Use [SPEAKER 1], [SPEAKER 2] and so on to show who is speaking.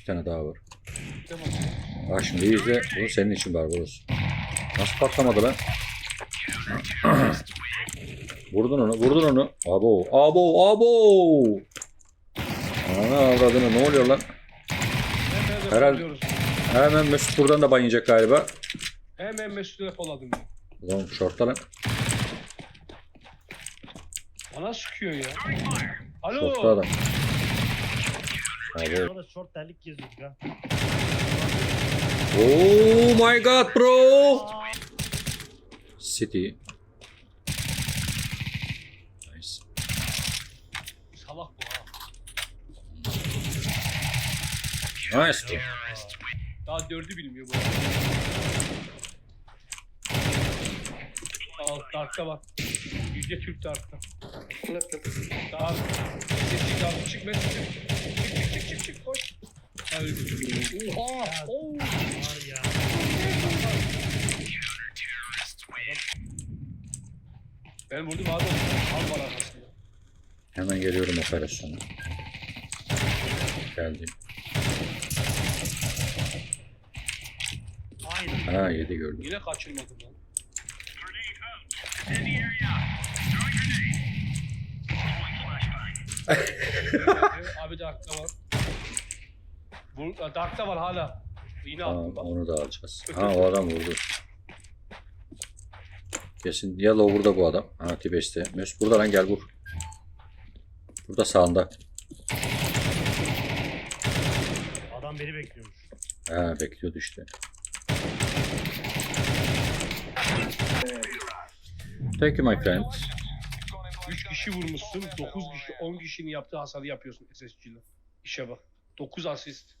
[SPEAKER 1] Bir tane daha var.
[SPEAKER 2] Tamam.
[SPEAKER 1] Bak şimdi iyi izle. Bu senin için Barbaros. Nasıl patlamadı lan? vurdun onu, vurdun onu. Abo, abo, abo. Ana avradını ne oluyor lan?
[SPEAKER 2] Herhalde.
[SPEAKER 1] Hemen Mesut buradan da bayınacak galiba.
[SPEAKER 2] Hemen Mesut'u defoladım ben.
[SPEAKER 1] O zaman şortla lan.
[SPEAKER 2] Bana sıkıyor ya. Alo.
[SPEAKER 1] Şortla adam. Abo.
[SPEAKER 3] Sonra short terlik geziyorduk ha.
[SPEAKER 1] Oh my god bro. City. Nice.
[SPEAKER 2] Salak bu ha.
[SPEAKER 1] Nice.
[SPEAKER 2] Daha dördü bilmiyor bu. Al Dark'ta bak. Yüzde Türk Dark'ta. Dark. Sesi Dark çık Mesut. Ha öldü. Oha.
[SPEAKER 3] Var ya.
[SPEAKER 2] Ben vurdum abi. Al var arkasında.
[SPEAKER 1] Hemen geliyorum operasyona. Geldim.
[SPEAKER 3] Aynen.
[SPEAKER 1] Ha yedi gördüm.
[SPEAKER 2] Yine kaçırmadım lan. abi Dark'ta var. Bu, Dark'ta var hala. Yine
[SPEAKER 1] Tamam
[SPEAKER 2] attım bak.
[SPEAKER 1] onu da alacağız. Ha o adam vurdu. Kesin ya burada bu adam. Ha T5'te. Mesut burada lan gel vur. Burada sağında.
[SPEAKER 3] Adam beni bekliyormuş.
[SPEAKER 1] Ha bekliyordu işte. Thank you my friend.
[SPEAKER 2] 3 kişi vurmuşsun. 9 kişi, 10 kişinin yaptığı hasarı yapıyorsun SSG'yle. İşe bak. 9 asist.